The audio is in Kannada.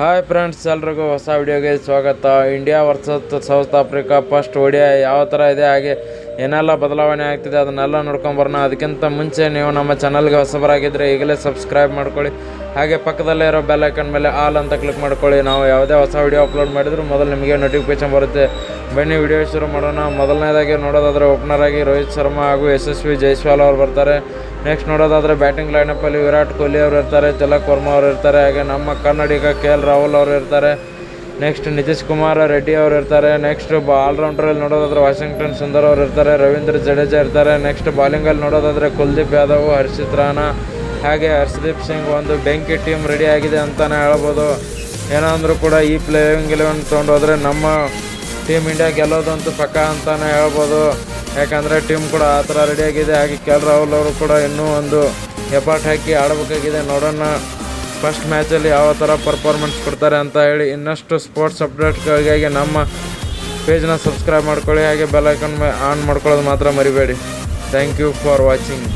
ಹಾಯ್ ಫ್ರೆಂಡ್ಸ್ ಎಲ್ರಿಗೂ ಹೊಸ ವಿಡಿಯೋಗೆ ಸ್ವಾಗತ. India versus South Africa first ODI ಯಾವ ಥರ ಇದೆ, ಹಾಗೆ ಏನೆಲ್ಲ ಬದಲಾವಣೆ ಆಗ್ತಿದೆ ಅದನ್ನೆಲ್ಲ ನೋಡ್ಕೊಂಬರೋಣ ಅದಕ್ಕಿಂತ ಮುಂಚೆ ನೀವು ನಮ್ಮ ಚಾನಲ್ಗೆ ಹೊಸಬರಾಗಿದ್ದರೆ ಈಗಲೇ ಸಬ್ಸ್ಕ್ರೈಬ್ ಮಾಡ್ಕೊಳ್ಳಿ. ಹಾಗೆ ಪಕ್ಕದಲ್ಲೇ ಇರೋ ಬೆಲ್ ಐಕನ್ ಮೇಲೆ ಆಲ್ ಅಂತ ಕ್ಲಿಕ್ ಮಾಡ್ಕೊಳ್ಳಿ. ನಾವು ಯಾವುದೇ ಹೊಸ ವಿಡಿಯೋ ಅಪ್ಲೋಡ್ ಮಾಡಿದ್ರು ಮೊದಲು ನಿಮಗೆ ನೋಟಿಫಿಕೇಷನ್ ಬರುತ್ತೆ. ಬನ್ನಿ ವಿಡಿಯೋ ಶುರು ಮಾಡೋಣ. ಮೊದಲನೇದಾಗಿ ನೋಡೋದಾದರೆ ಓಪನರ್ ಆಗಿ ರೋಹಿತ್ ಶರ್ಮಾ ಹಾಗೂ ಯಶಸ್ವಿ ಜೈಸ್ವಾಲ್ ಅವರು ಬರ್ತಾರೆ. ನೆಕ್ಸ್ಟ್ ನೋಡೋದಾದ್ರೆ ಬ್ಯಾಟಿಂಗ್ ಲೈನಪ್ಪಲ್ಲಿ ವಿರಾಟ್ ಕೊಹ್ಲಿ ಅವರು ಇರ್ತಾರೆ, ತಿಲಕ್ ವರ್ಮಾ ಅವರು ಇರ್ತಾರೆ, ಹಾಗೆ ನಮ್ಮ ಕನ್ನಡಿಗ ಕೆ ಎಲ್ ರಾಹುಲ್ ಅವರು ಇರ್ತಾರೆ. ನೆಕ್ಸ್ಟ್ ನಿತೀಶ್ ಕುಮಾರ್, ರೆಡ್ಡಿ ಅವರು ಇರ್ತಾರೆ. ನೆಕ್ಸ್ಟ್ ಆಲ್ರೌಂಡ್ರಲ್ಲಿ ನೋಡೋದಾದ್ರೆ ವಾಷಿಂಗ್ಟನ್ ಸುಂದರ್ ಅವರು ಇರ್ತಾರೆ, ರವೀಂದ್ರ ಜಡೇಜಾ ಇರ್ತಾರೆ. ನೆಕ್ಸ್ಟ್ ಬಾಲಿಂಗಲ್ಲಿ ನೋಡೋದಾದರೆ ಕುಲ್ದೀಪ್ ಯಾದವ್, ಹರ್ಷಿತ್ ರಾಣಾ, ಹಾಗೆ ಹರ್ಷದೀಪ್ ಸಿಂಗ್ ಒಂದು ಬೆಂಕಿ ಟೀಮ್ ರೆಡಿ ಆಗಿದೆ ಅಂತಲೇ ಹೇಳ್ಬೋದು. ಏನಾದರೂ ಕೂಡ ಈ ಪ್ಲೇಯಿಂಗ್ ಇಲೆವೆನ್ ತೊಗೊಂಡೋದ್ರೆ ನಮ್ಮ ಟೀಮ್ ಇಂಡಿಯಾ ಗೆಲ್ಲೋದಂತೂ ಪಕ್ಕ ಅಂತಲೇ ಹೇಳ್ಬೋದು. ಯಾಕಂದರೆ ಟೀಮ್ ಕೂಡ ಆ ಥರ ರೆಡಿಯಾಗಿದೆ ಹಾಗೆ ಕೆ ಎಲ್ ರಾಹುಲ್ ಅವರು ಕೂಡ ಇನ್ನೂ ಒಂದು ಎಫರ್ಟ್ ಹಾಕಿ ಆಡಬೇಕಾಗಿದೆ. ನೋಡೋಣ ಫಸ್ಟ್ ಮ್ಯಾಚಲ್ಲಿ ಯಾವ ಥರ ಪರ್ಫಾರ್ಮೆನ್ಸ್ ಕೊಡ್ತಾರೆ ಅಂತ ಹೇಳಿ ಇನ್ನಷ್ಟು ಸ್ಪೋರ್ಟ್ಸ್ ಅಪ್ಡೇಟ್ಗಳಿಗಾಗಿ ನಮ್ಮ ಪೇಜ್ನ ಸಬ್ಸ್ಕ್ರೈಬ್ ಮಾಡ್ಕೊಳ್ಳಿ. ಹಾಗೆ ಬೆಲ್ ಐಕನ್ ಆನ್ ಮಾಡ್ಕೊಳ್ಳೋದು ಮಾತ್ರ ಮರಿಬೇಡಿ. Thank you for watching